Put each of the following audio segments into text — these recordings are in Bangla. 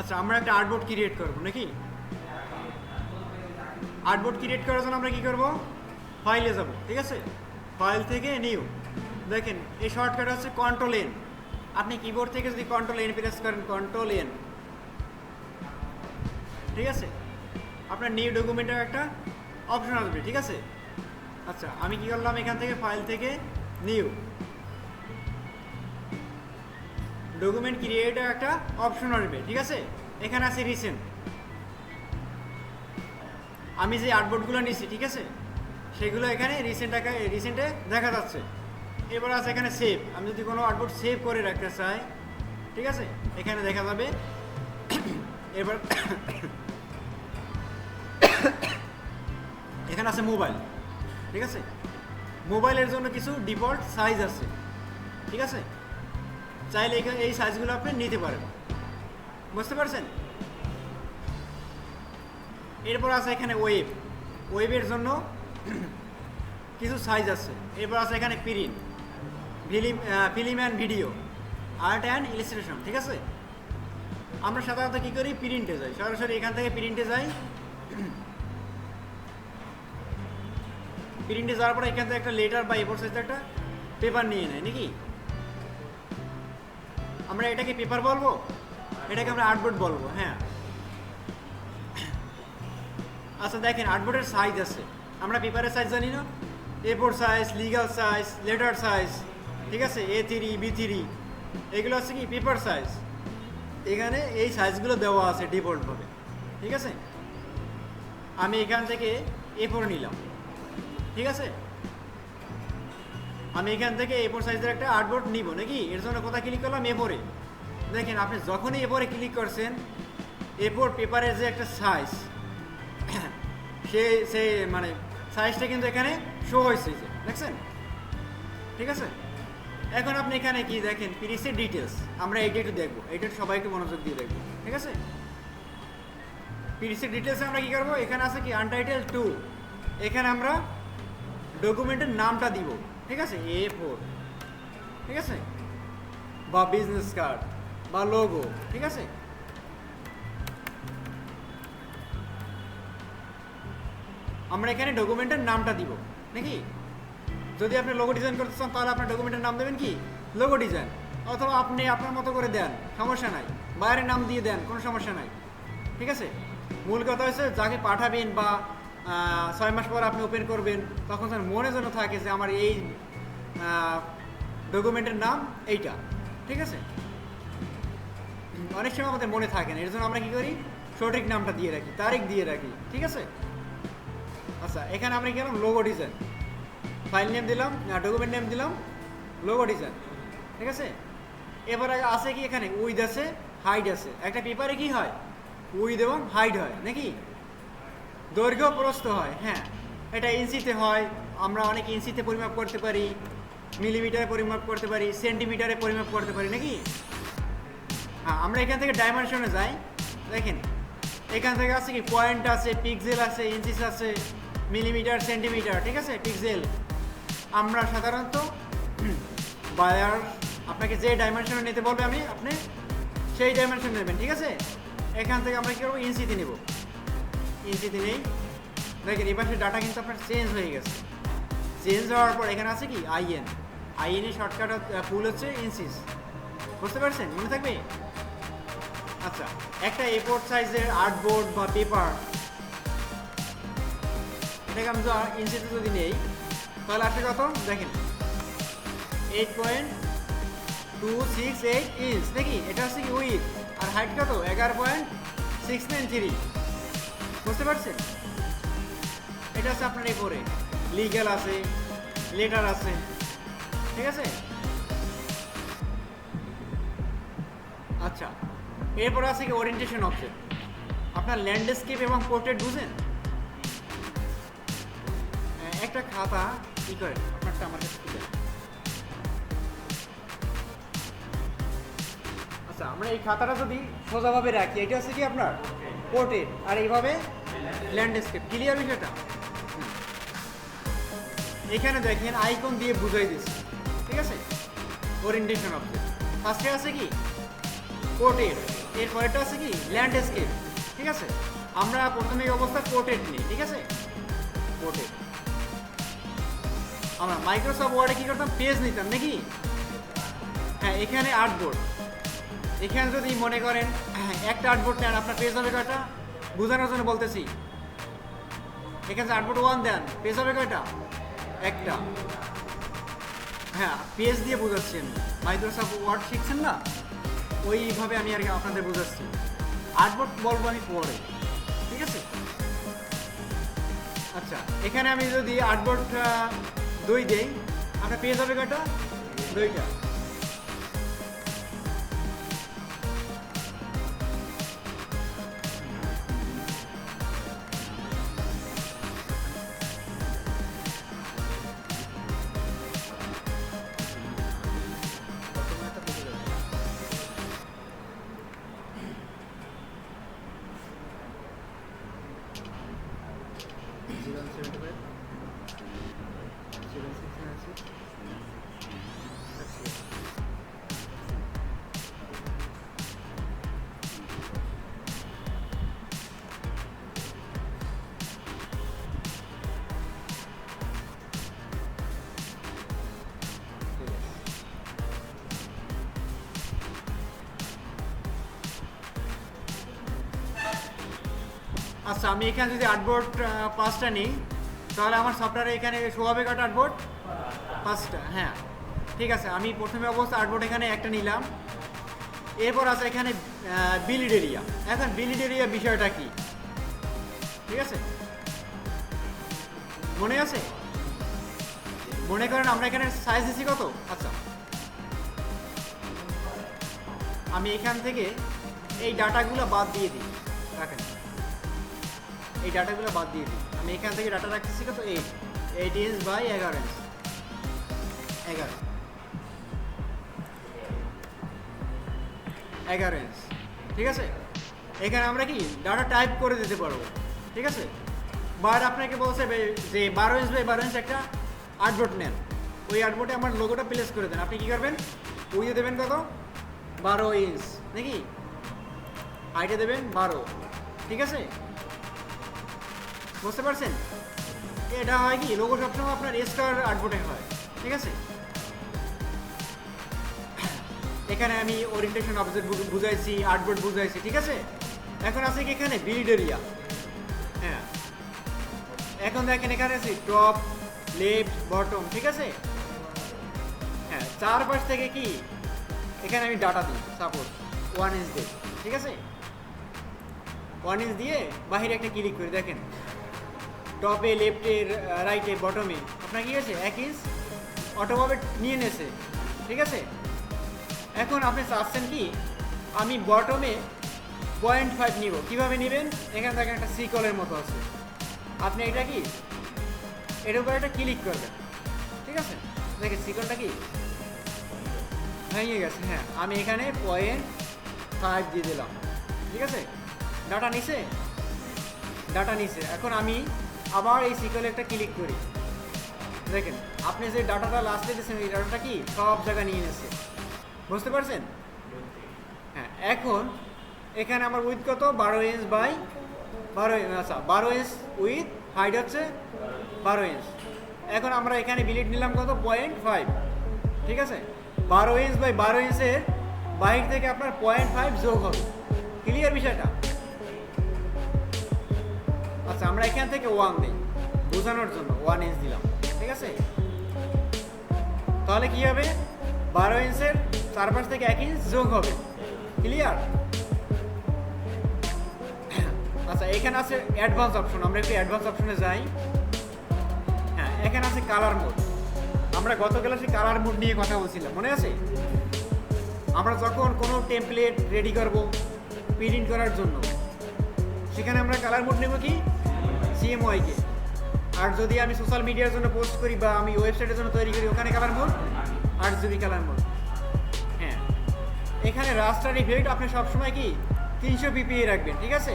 আচ্ছা আমরা একটা আর্টবোর্ড ক্রিয়েট করব, নাকি? আর্টবোর্ড ক্রিয়েট করার জন্য আমরা কি করব? ফাইলে যাব, ঠিক আছে? ফাইল থেকে নিউ দেখেন, এই শর্টকাট হচ্ছে কন্ট্রোল এন আপনি কিবোর্ড থেকে যদি কন্ট্রোল এন প্রেস করেন কন্ট্রোল এন ঠিক আছে? আপনার নিউ ডকুমেন্টের একটা অপশন আসবে, ঠিক আছে? আচ্ছা আমি কি করলাম এখান থেকে ফাইল থেকে নিউ ডকুমেন্ট ক্রিয়েটের একটা অপশন আসবে, ঠিক আছে? এখানে আছে রিসেন্ট আমি যে আর্টবোর্ডগুলো নিছি, ঠিক আছে? সেগুলো এখানে রিসেন্ট রিসেন্টে দেখা যাচ্ছে। এবার আছে এখানে সেভ আমি যদি কোনো আর্টবোর্ড সেভ করে রাখতে চাই, ঠিক আছে? এখানে দেখা যাবে। এবার এখানে আছে মোবাইল ঠিক আছে? মোবাইলের জন্য কিছু ডিফল্ট সাইজ আছে, ঠিক আছে? চাইলে এখানে এই সাইজগুলো আপনি নিতে পারেন। বুঝতে পারছেন? এরপর আছে এখানে ওয়েব ওয়েবের জন্য কিছু সাইজ আছে। এরপর আছে এখানে print film film and video art and illustration ঠিক আছে? আমরা সাধারণত কী করি? প্রিন্টে যাই। সরাসরি এখান থেকে প্রিন্টে যাই। প্রিন্টে যাওয়ার পরে এখান থেকে একটা লেটার বা সাইজে একটা পেপার নিয়ে নেয়, নাকি? আমরা এটাকে পেপার বলব? এটাকে আমরা আর্টবোর্ড বলব হ্যাঁ। আচ্ছা দেখেন আর্টবোর্ডের সাইজ আছে। আমরা পেপারের সাইজ জানি না। A four size legal size letter size ঠিক আছে? এ থ্রি বি থ্রি এগুলো হচ্ছে কি পেপার সাইজ এখানে এই সাইজগুলো দেওয়া আছে ডিফল্টভাবে, ঠিক আছে? আমি এখান থেকে এ ফোর নিলাম, ঠিক আছে? আমি এখান থেকে এ ফোর সাইজের একটা আর্টবোর্ড নিব, নাকি? এর জন্য কোথায় ক্লিক করলাম? এ ফোরে দেখেন, আপনি যখনই এ ফোরে ক্লিক করছেন এ ফোর পেপারের যে একটা সাইজ সে সে মানে সাইজটা কিন্তু এখানে শো হয়েছে যে, দেখছেন? ঠিক আছে? এখন আপনি এখানে কি দেখেন? পিরিসের ডিটেলস আমরা এইটা একটু দেখব। এইটা একটু সবাইকে মনোযোগ দিয়ে দেখব। ঠিক আছে? পিরিসের ডিটেলসে আমরা কি করব? এখানে আছে কি আনটাইটেল টু এখানে আমরা ডকুমেন্টের নামটা দিব। ঠিক আছে? এ ফোর ঠিক আছে? বা বিজনেস কার্ড বা লোগো ঠিক আছে? আমরা এখানে ডকুমেন্টের নামটা দিব, নাকি? যদি আপনি লোগো ডিজাইন করতে চান, তাহলে আপনার ডকুমেন্টের নাম দেবেন কি? লোগো ডিজাইন অথবা আপনি আপনার মতো করে দেন, সমস্যা নাই। বাইরের নাম দিয়ে দেন, কোনো সমস্যা নাই। ঠিক আছে? মূল কথা হচ্ছে, যাকে পাঠাবেন বা ছয় মাস পর আপনি ওপেন করবেন, তখন যেন মনে যেন থাকে যে আমার এই ডকুমেন্টের নাম এইটা, ঠিক আছে? অনেক সময় আমাদের মনে থাকে না, এর জন্য আমরা কি করি? সঠিক নামটা দিয়ে রাখি, তারিখ দিয়ে রাখি, ঠিক আছে? আচ্ছা এখানে আমরা কি গেলাম লোগো ডিজাইন ফাইল নেম দিলাম ডকুমেন্ট নেম দিলাম লোগো ডিজাইন ঠিক আছে? এবার আছে কি এখানে? উইথ আছে হাইট আছে, একটা পেপারে কি হয়? উইথ এবং হাইট হয়, নাকি? দৈর্ঘ্য প্রস্থ হয় হ্যাঁ। এটা ইঞ্চিতে হয়, আমরা অনেক ইঞ্চিতে পরিমাপ করতে পারি, মিলিমিটারে পরিমাপ করতে পারি, সেন্টিমিটারে পরিমাপ করতে পারি, নাকি? হ্যাঁ আমরা এখান থেকে ডাইমেনশনে যাই, দেখেন। এখান থেকে আছে কি পয়েন্ট আছে পিক্সেল আছে ইঞ্চিস আছে মিলিমিটার সেন্টিমিটার ঠিক আছে? পিক্সেল আমরা সাধারণত বায়ার আপনাকে যে ডাইমেনশনে নিতে বলবে আমি, আপনি সেই ডাইমেনশন নেবেন, ঠিক আছে? এখান থেকে আমরা কী করব? ইঞ্চিতে নেব। ইঞ্চিতে নেই দেখেন এবার সে ডাটা কিন্তু আপনার চেঞ্জ হয়ে গেছে। চেঞ্জ হওয়ার পর এখানে আছে কি? আইএন আইএনের শর্টকাট ফুল হচ্ছে ইনসিস বুঝতে পারছেন? মনে থাকবে? আচ্ছা একটা এপোর্ট সাইজের আর্টবোর্ড বা পেপার এটাকে আমি ইঞ্চিতে যদি নেই, তাহলে আসে কত? দেখেন eight point two six eight inch নাকি? এটা হচ্ছে কি উইথ আর হাইট কত? এগারো পয়েন্ট সিক্স নাইন থ্রি বুঝতে পারছেন? এটা হচ্ছে আপনার এই করে লিগ্যাল আছে লেটার আছে। ঠিক আছে? আচ্ছা এরপর আছে কি ওরিয়েন্টেশন অপশন আপনার ল্যান্ডস্কেপ এবং পোর্ট্রেট বুঝেন? আহ, একটা খাতা কি করেন? আপনারটা আমার কাছে? আচ্ছা আমরা এই খাতাটা যদি সোজাভাবে রাখি এটা হচ্ছে কি আপনার? পোর্ট্রেট আর এইভাবে ল্যান্ডস্কেপ ক্লিয়ার বিষয়টা। এখানে দেখেন আইকন দিয়ে বুঝাই দিচ্ছি ঠিক আছে? ওরিয়েন্টেশন অপশন ফার্স্টে আছে কি? পোর্ট্রেট এরপরেটা আছে কি? ল্যান্ডস্কেপ ঠিক আছে? আমরা প্রথমে অবস্থা পোর্ট্রেট নিই, ঠিক আছে? পোর্ট্রেট আমরা মাইক্রোসফট ওয়ার্ডে কী করতাম? পেজ নিতাম, নাকি? হ্যাঁ এখানে আর্টবোর্ড এখানে যদি মনে করেন একটা আর্টবোর্ড নেন, আপনার পেজ হবে কয়টা? বোঝানোর জন্য বলতেছি। এখানে আর্টবোর্ড ওয়ান দেন পেজ হবে কয়টা? একটা। হ্যাঁ পেজ দিয়ে বোঝাচ্ছি আমি। মাইক্রোসফট ওয়ার্ড শিখছেন না? ওইভাবে আমি আর কি আপনাদের বোঝাচ্ছি। আর্টবোর্ড বলব আমি পরে। ঠিক আছে? আচ্ছা এখানে আমি যদি আর্টবোর্ড দই দেই, আপনার পেজ হবে কয়টা? দুইটা। আচ্ছা আমি এখানে যদি আর্টবোর্ড পাঁচটা নিই, তাহলে আমার সফটওয়্যারে এখানে শো হবে কটা পাঁচটা হ্যাঁ। ঠিক আছে, আমি প্রথমে অবস্থা আর্টবোর্ড এখানে একটা নিলাম। এরপর আছে এখানে বিলিড এরিয়া এখন বিলিড এরিয়া বিষয়টা কি? ঠিক আছে? মনে আছে? মনে করেন আমরা এখানে সাইজ দিচ্ছি কত? আচ্ছা। আমি এখান থেকে এই ডাটাগুলো বাদ দিয়ে দিই। এই ডাটাগুলো বাদ দিয়ে দিই। আমি এখান থেকে ডাটা রাখতেছি কত? এইট এইট ইঞ্চ বাই এগারো। ইঞ্চ এগারো। এগারো। ইঞ্চ ঠিক আছে? এখানে আমরা কি? ডাটা টাইপ করে দিতে পারব। ঠিক আছে? বার আপনাকে বলছে যে বারো ইঞ্চ বাই বারো ইঞ্চ একটা আর্টবোর্ড নেন। ওই আর্টবোর্ডে আমার লোগোটা প্লেস করে দেন। আপনি কি করবেন? উইয়ে দেবেন কত? বারো ইঞ্চ নাকি? হাইটে দেবেন বারো। ঠিক আছে? বুঝতে পারছেন? এটা হয় কি, লোগো সবসময় আপনার স্টার আর্টবোর্ডে হয়, ঠিক আছে? এখানে আমি ওরিয়েন্টেশন অবজেক্ট বুঝাইছি আর্টবোর্ড বুঝাইছি, ঠিক আছে? এখন আছে কি এখানে বিল্ড এরিয়া হ্যাঁ। এখন দেখেন এখানে আছে টপ লেফট বটম ঠিক আছে? হ্যাঁ চারপাশ থেকে কি? এখানে আমি ডাটা দিই সাপোজ ওয়ান ইঞ্চ দিই ঠিক আছে? ওয়ান ইঞ্চ দিয়ে বাহিরে একটা ক্লিক করি, দেখেন। টপে, লেফটে রাইটে, বটমে। আপনার কি আছে এক ইঞ্চ অটোভাবে নিয়ে নেছে। ঠিক আছে? এখন আপনি চাচ্ছেন কি? আমি বটমে পয়েন্ট ফাইভ নিব। কীভাবে নেবেন? এখানে দেখেন একটা সিকলের মতো আছে। আপনি এটা কি? এর উপর একটা ক্লিক করবেন। ঠিক আছে? দেখেন সিকলটা কি? ভেঙে গেছে। হ্যাঁ আমি এখানে পয়েন্ট ফাইভ দিয়ে দিলাম। ঠিক আছে? ডাটা নিছে? ডাটা নিছে। এখন আমি আবার এই সিকলে একটা ক্লিক করি। দেখেন, আপনি যে ডাটাটা লাস্টে দিয়েছেন, এই ডাটাটা কি? সব জায়গায় নিয়ে নিয়েছে। বুঝতে পারছেন? হ্যাঁ এখন এখানে আমার উইথ কত? বারো ইঞ্চ বাই বারো ইঞ্চ আচ্ছা বারো ইঞ্চ উইথ হাইট হচ্ছে বারো ইঞ্চ এখন আমরা এখানে বিলিট নিলাম কত? পয়েন্ট ফাইভ ঠিক আছে? বারো ইঞ্চ বাই বারো ইঞ্চের বাহির থেকে আপনার পয়েন্ট ফাইভ যোগ হবে। ক্লিয়ার বিষয়টা? আচ্ছা আমরা এখান থেকে ওয়ান দিই। বোঝানোর জন্য ওয়ান ইঞ্চ দিলাম, ঠিক আছে? তাহলে কি হবে? বারো ইঞ্চের চারপাশ থেকে এক ইঞ্চ যোগ হবে ক্লিয়ার আচ্ছা এখানে আছে অ্যাডভান্স অপশন আমরা একটু অ্যাডভান্স অপশনে যাই। হ্যাঁ এখানে আছে কালার মোড আমরা গত ক্লাসে কালার মোড নিয়ে কথা বলছিলাম, মনে আছে? আমরা যখন কোনো টেমপ্লেট রেডি করব প্রিন্ট করার জন্য, সেখানে আমরা কালার মোড নেব কি? সিএমওয়াইকে আর যদি আমি সোশ্যাল মিডিয়ার জন্য পোস্ট করি বা আমি ওয়েবসাইটের জন্য তৈরি করি, ওখানে কালার মোড আট জিবি কালার মোড হ্যাঁ। এখানে রাস্টার ইফেক্ট আপনি সবসময় কি? তিনশো পিপিএ রাখবেন, ঠিক আছে?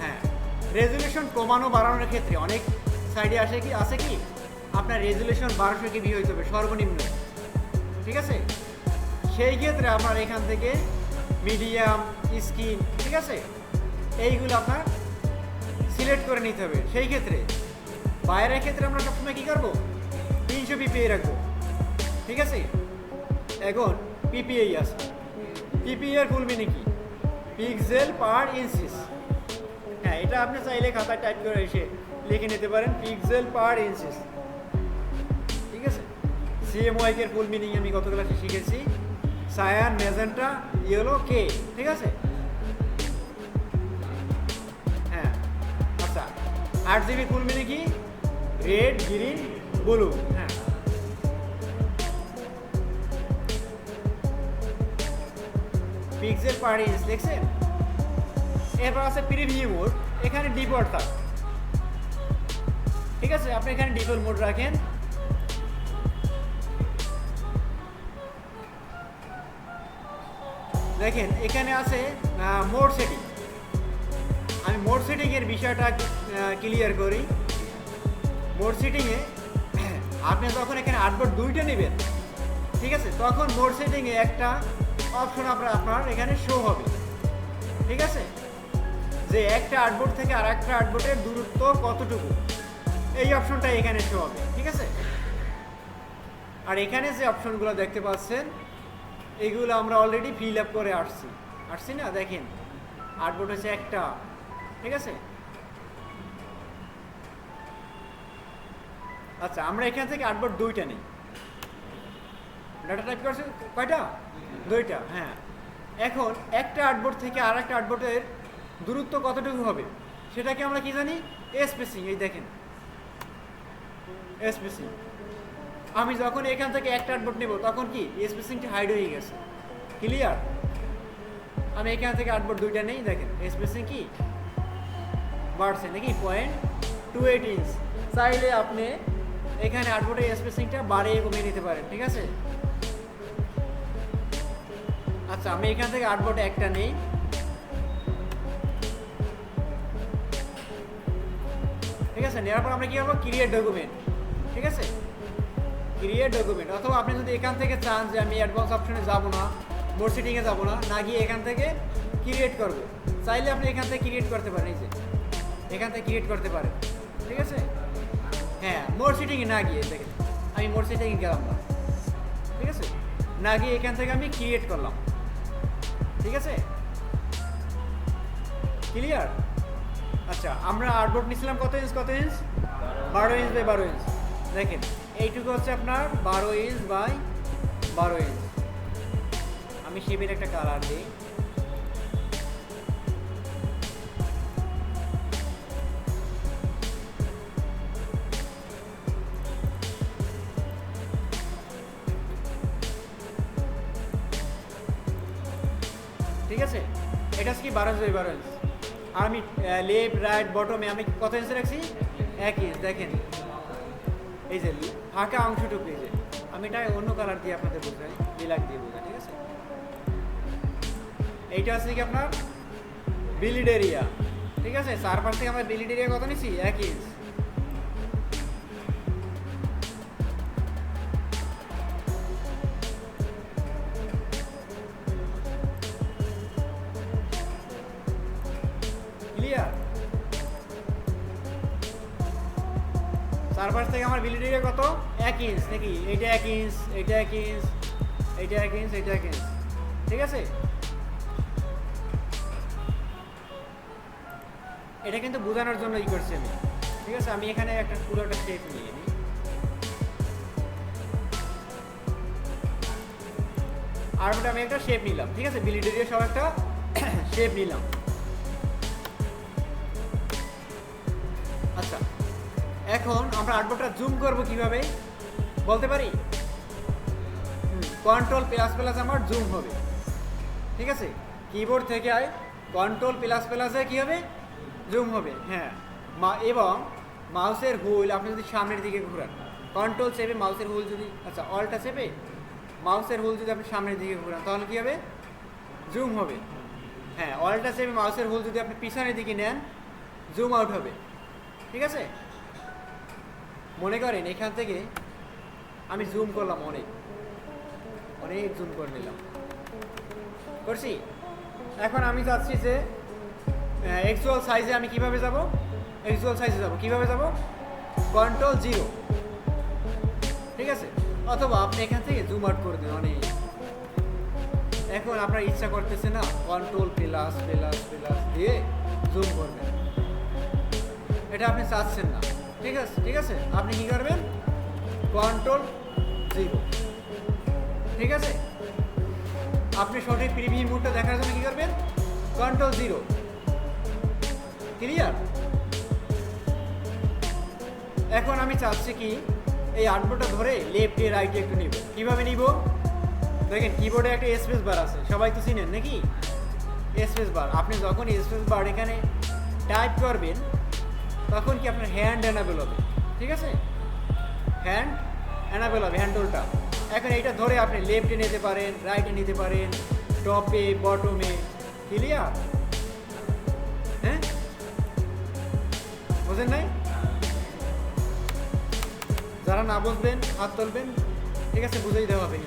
হ্যাঁ। রেজুলেশন কমানো বাড়ানোর ক্ষেত্রে অনেক সাইডে আসে কি আছে কি? আপনার রেজুলেশন বারোশো কেবি হইতে হবে সর্বনিম্ন। ঠিক আছে? সেই ক্ষেত্রে আপনার এখান থেকে মিডিয়াম স্কিন ঠিক আছে? এইগুলো আপনার সিলেক্ট করে নিতে হবে। সেই ক্ষেত্রে বাইরের ক্ষেত্রে আমরা সবসময় কী করব? তিনশো পিপিআই রাখব। ঠিক আছে? এখন পিপিআই আছে। পিপিআই এর ফুল মিনিং কি? পিক্সেল পার ইঞ্চিস হ্যাঁ এটা আপনি চাইলে খাতায় টাইপ করে এসে লিখে নিতে পারেন পিক্সেল পার ইঞ্চিস ঠিক আছে? সিএমওয়াই এর ফুল মিনিং আমি গত ক্লাসে শিখেছি? সায়ান মেজেন্টা ইয়েলো কে ঠিক আছে? আট জিবি মিনিং কি? রেড গ্রিন ব্লু হ্যাঁ। পিক্সেল পার ইঞ্চ দেখছেন? এরপর আছে প্রিভিউ মোড এখানে ডিফল্ট থাক। ঠিক আছে? আপনি এখানে ডিফল্ট মোড রাখেন। দেখেন, এখানে আছে মোড সেটিং মোড সেটিংয়ের বিষয়টা ক্লিয়ার করি। মোড সেটিংয়ে, আপনি যখন এখানে আটবোর্ড দুইটা নেবেন, ঠিক আছে? তখন মোড সেটিংয়ে একটা অপশন আপনার আপনার এখানে শো হবে। ঠিক আছে? যে একটা আর্টবোর্ড থেকে আর একটা আর্টবোর্ডের দূরত্ব কতটুকু? এই অপশনটা এখানে শো হবে, ঠিক আছে? আর এখানে যে অপশনগুলো দেখতে পাচ্ছেন, এগুলো আমরা অলরেডি ফিল আপ করে আসছি। আসছি না? দেখেন আর্টবোর্ড হচ্ছে একটা ঠিক আছে? আচ্ছা আমরা এখান থেকে আর্টবোর্ড দুইটা নিই। ডাটা টাইপ করছে কয়টা? দুইটা হ্যাঁ। এখন একটা আর্টবোর্ড থেকে আর একটা আর্টবোর্ডের দূরত্ব কতটুকু হবে? সেটাকে আমরা কি জানি? স্পেসিং, এই দেখেন। স্পেসিং। আমি যখন এখান থেকে একটা আর্টবোর্ড নেব, তখন কি? স্পেসিংটা হাইড হয়ে গেছে। ক্লিয়ার আমি এখান থেকে আর্টবোর্ড দুইটা নেই, দেখেন। স্পেসিং কি? বাড়ছে, নাকি? পয়েন্ট টু এইট ইঞ্চ চাইলে আপনি এখানে আর্টবোর্ডের স্পেসিংটা বাড়িয়ে কমিয়ে নিতে পারেন, ঠিক আছে? আচ্ছা আমি এখান থেকে আর্টবোর্ডে একটা নেই। ঠিক আছে, নেওয়ার পর আমরা কি করব? ক্রিয়েট ডকুমেন্ট ঠিক আছে? ক্রিয়েট ডকুমেন্ট অথবা আপনি যদি এখান থেকে চান যে আমি অ্যাডভান্স অপশনে যাব না মোড সেটিংয়ে যাব না না গিয়ে এখান থেকে ক্রিয়েট করব। চাইলে আপনি এখান থেকে ক্রিয়েট করতে পারেন, এই যে। এখান থেকে ক্রিয়েট করতে পারেন ঠিক আছে? হ্যাঁ মোড সেটিংয়ে না গিয়ে, দেখেন, আমি মোড সেটিংয়ে গেলাম না। ঠিক আছে? না গিয়ে এখান থেকে আমি ক্রিয়েট করলাম। ঠিক আছে? ক্লিয়ার আচ্ছা আমরা আর্টবোর্ড নিয়েছিলাম কত ইঞ্চ কত ইঞ্চ বারো ইঞ্চ বাই বারো ইঞ্চ দেখেন, এইটুকু হচ্ছে আপনার বারো ইঞ্চ বাই বারো ইঞ্চ আমি শেপের একটা কালার দিই। ঠিক আছে? এটা কি বারো বাই বারো আর আমি লেফট, রাইট, বটমে আমি কত ইঞ্চ রাখছি? এক ইঞ্চ দেখেন। এই যে ফাঁকা অংশটুকু, এই যে। আমি এটা অন্য কালার দিয়ে আপনাদের বোঝাই লিলাক দিয়ে বোঝাই, ঠিক আছে? এইটা হচ্ছে কি আপনার? বিলিড এরিয়া ঠিক আছে? চারপাশ থেকে আমরা বিলিড এরিয়া কত নিছি? এক ইঞ্চ। চারপাশ থেকে আমার বিলিড কত? এক ইঞ্চ নাকি? এইটা এক ইঞ্চ এইটা এক ইঞ্চ এইটা এক ইঞ্চ এইটা এক ইঞ্চ ঠিক আছে? এটা কিন্তু বোঝানোর জন্য ই করছি আমি। ঠিক আছে? আমি এখানে একটা পুরো একটা স্টেপ নিয়ে নিই। আর ওটা আমি একটা শেপ নিলাম। ঠিক আছে? বিলিডিরিয়া সব একটা শেপ নিলাম। এখন আমরা আর্টবোর্ডটা জুম করব কীভাবে? বলতে পারি? কন্ট্রোল প্লাস প্লাস আমার জুম হবে। ঠিক আছে? কিবোর্ড থেকে আয় কন্ট্রোল প্লাস প্লাসে কী হবে? জুম হবে হ্যাঁ। মা, এবং মাউসের হুল আপনি যদি সামনের দিকে ঘুরান কন্ট্রোল চেপে মাউসের হুল যদি আচ্ছা অলটা চেপে মাউসের হুল যদি আপনি সামনের দিকে ঘুরান, তাহলে কী হবে? জুম হবে। হ্যাঁ অলটা চেপে মাউসের হুল যদি আপনি পিছনের দিকে নেন জুম আউট হবে। ঠিক আছে? মনে করেন, এখান থেকে আমি জুম করলাম অনেক। অনেক জুম করে নিলাম। করছি? এখন আমি চাচ্ছি যে এক্সুয়াল সাইজে আমি কীভাবে যাব? এক্সুয়াল সাইজে যাব। কীভাবে যাব? কন্ট্রোল জিরো ঠিক আছে? অথবা আপনি এখান থেকে জুম আউট করে দিন অনেক। এখন আপনার ইচ্ছা করতেছে না কন্ট্রোল প্লাস প্লাস প্লাস দিয়ে জুম করবেন। এটা আপনি চাচ্ছেন না। ঠিক আছে ঠিক আছে? আপনি কি করবেন? কন্ট্রোল জিরো ঠিক আছে? আপনি সঠিক প্রিভিউ মুডটা দেখার জন্য কি করবেন? কন্ট্রোল জিরো ক্লিয়ার এখন আমি চাচ্ছি কি, এই আটবোটা ধরে লেফটে রাইটে একটু নিব। কীভাবে নিব? দেখেন কিবোর্ডে একটা স্পেস বার আছে। সবাই তো চিনেন নাকি? স্পেস বার আপনি যখন স্পেস বার এখানে টাইপ করবেন তখন কি আপনার হ্যান্ড অ্যানাবেল হবে? ঠিক আছে? হ্যান্ড অ্যানাবেল হবে হ্যান্ডলটা এখন এইটা ধরে আপনি লেফটে নিতে পারেন রাইটে নিতে পারেন টপে বটমে ক্লিয়ার হ্যাঁ? বোঝেন নাই? যারা না বুঝবেন, হাত তুলবেন, ঠিক আছে, বুঝেই দেওয়া হবে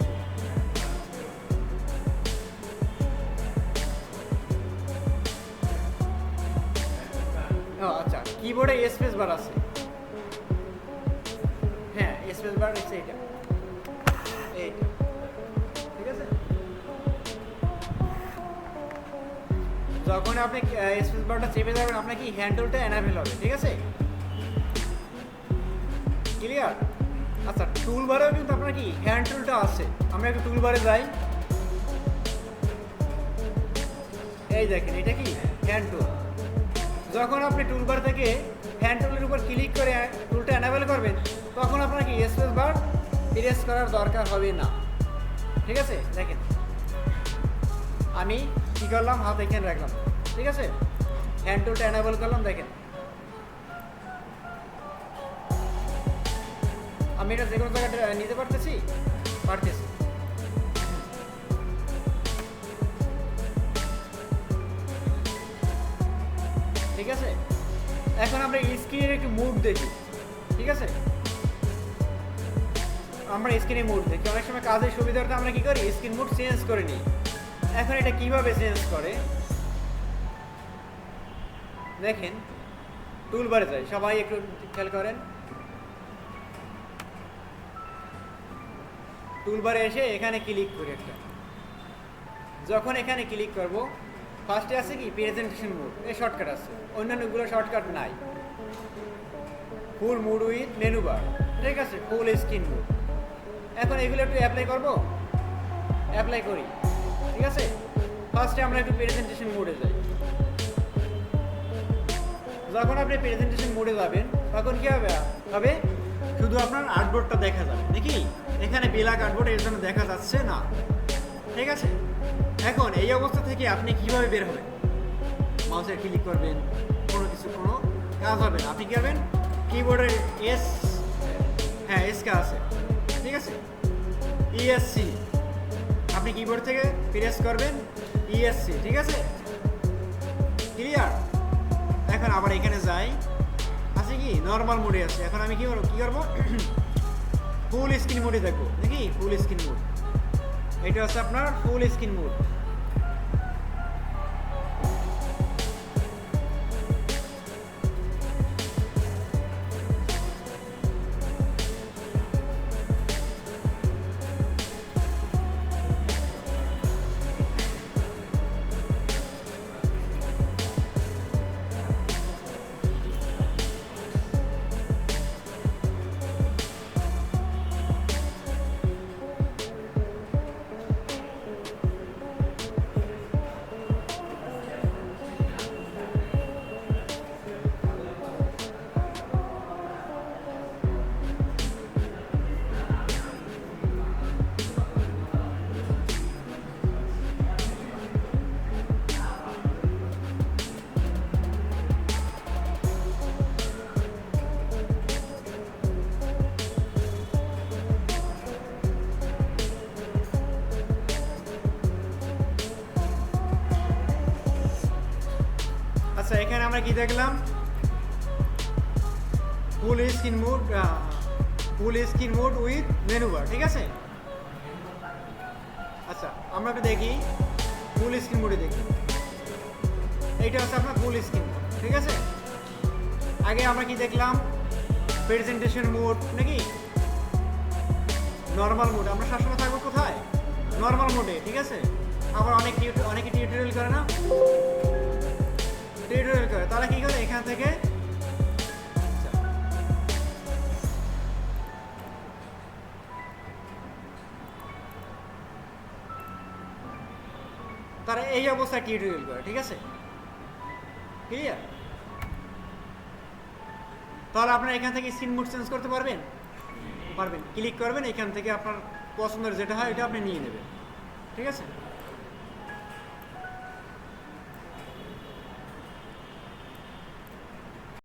আচ্ছা। কিবোর্ডে স্পেস বার আছে। হ্যাঁ স্পেস বার এইটা। এইটা। ঠিক আছে? যখন আপনি স্পেস বারটা চেপে যাবেন আপনার কি হ্যান্ডেলটা এনাবেল হবে, ঠিক আছে? ক্লিয়ার আচ্ছা টুল বারেও কিন্তু আপনার কি হ্যান্ড টুলটা আছে। আমরা একটু টুল বারে যাই। এই দেখেন, এটা কি? হ্যান্ড টুল যখন আপনি টুলবার থেকে হ্যান্ড টুলের উপর ক্লিক করে টুলটা অ্যানাবেল করবেন, তখন আপনাকে স্পেস বার প্রেস করার দরকার হবে না। ঠিক আছে? দেখেন। আমি কী করলাম? হাত এখানে রাখলাম। ঠিক আছে? হ্যান্ড টুলটা অ্যানাবেল করলাম, দেখেন। আমি এটা যে কোনো জায়গাটা নিতে পারতেছি? পারতেছি। ঠিক আছে? এখন আমরা স্ক্রিনের একটু মুড দেখি, ঠিক আছে? আমরা স্ক্রিনে মুড দেখি। অনেক সময় কাজের সুবিধার্থে আমরা কি করি? স্ক্রিন মুড চেঞ্জ করে নিই। এখন এটা কীভাবে চেঞ্জ করে? দেখেন টুলবারে যাই। সবাই একটু খেয়াল করেন। টুলবারে এসে এখানে ক্লিক করি একটা। যখন এখানে ক্লিক করব ফার্স্টে আছে কি? প্রেজেন্টেশন মোড এই শর্টকাট আছে। অন্যান্যগুলো শর্টকাট নাই। Full mode with menu bar ঠিক আছে? ফুল স্ক্রিন মোড এখন এগুলো একটু অ্যাপ্লাই করব? অ্যাপ্লাই করি। ঠিক আছে? ফার্স্টে আমরা একটু প্রেজেন্টেশন মোডে যাই। যখন আপনি প্রেজেন্টেশন মোডে যাবেন, তখন কি হবে? হবে শুধু আপনার আর্টবোর্ডটা দেখা যাবে। নাকি এখানে বেলা আর্টবোর্ড এর জন্য দেখা যাচ্ছে না। ঠিক আছে? এখন এই অবস্থা থেকে আপনি কীভাবে বের হবেন? মাউসে ক্লিক করবেন, কোনো কিছু, কোনো কাজ হবে না। আপনি কি করবেন? কিবোর্ডের এস হ্যাঁ এস কা আছে। ঠিক আছে? ইএসসি আপনি কিবোর্ড থেকে প্রেস করবেন ইএসসি ঠিক আছে? ক্লিয়ার এখন আবার এখানে যাই। আছে কি? নর্মাল মোডে আছে। এখন আমি কি করব? কি করব? ফুল স্ক্রিন মোডে দেখব। নাকি ফুল স্ক্রিন মোড এটা হচ্ছে আপনার ফুল স্ক্রিন মোড আমরা কি দেখলাম? Full screen mode full screen mode with menu bar ঠিক আছে? আচ্ছা আমরা দেখি। ফুল স্ক্রিন মোডে দেখি। এইটা হচ্ছে আপনার ফুল স্ক্রিন ঠিক আছে? আগে আমরা কি দেখলাম? প্রেজেন্টেশন মোড নাকি? নর্মাল মোড আমরা সবসময় থাকব কোথায়? নর্মাল মোডে ঠিক আছে? আবার অনেক অনেকে টিউটোরিয়াল করে না? টিউটোরিয়াল করে তারা কি করে এখান থেকে? তারা এই অবস্থায় টিউটোরিয়াল করে, ঠিক আছে? ক্লিয়ার তাহলে আপনারা এখান থেকে স্ক্রিন মোড চেঞ্জ করতে পারবেন? পারবেন। ক্লিক করবেন, এখান থেকে আপনার পছন্দের যেটা হয় এটা আপনি নিয়ে নেবেন। ঠিক আছে?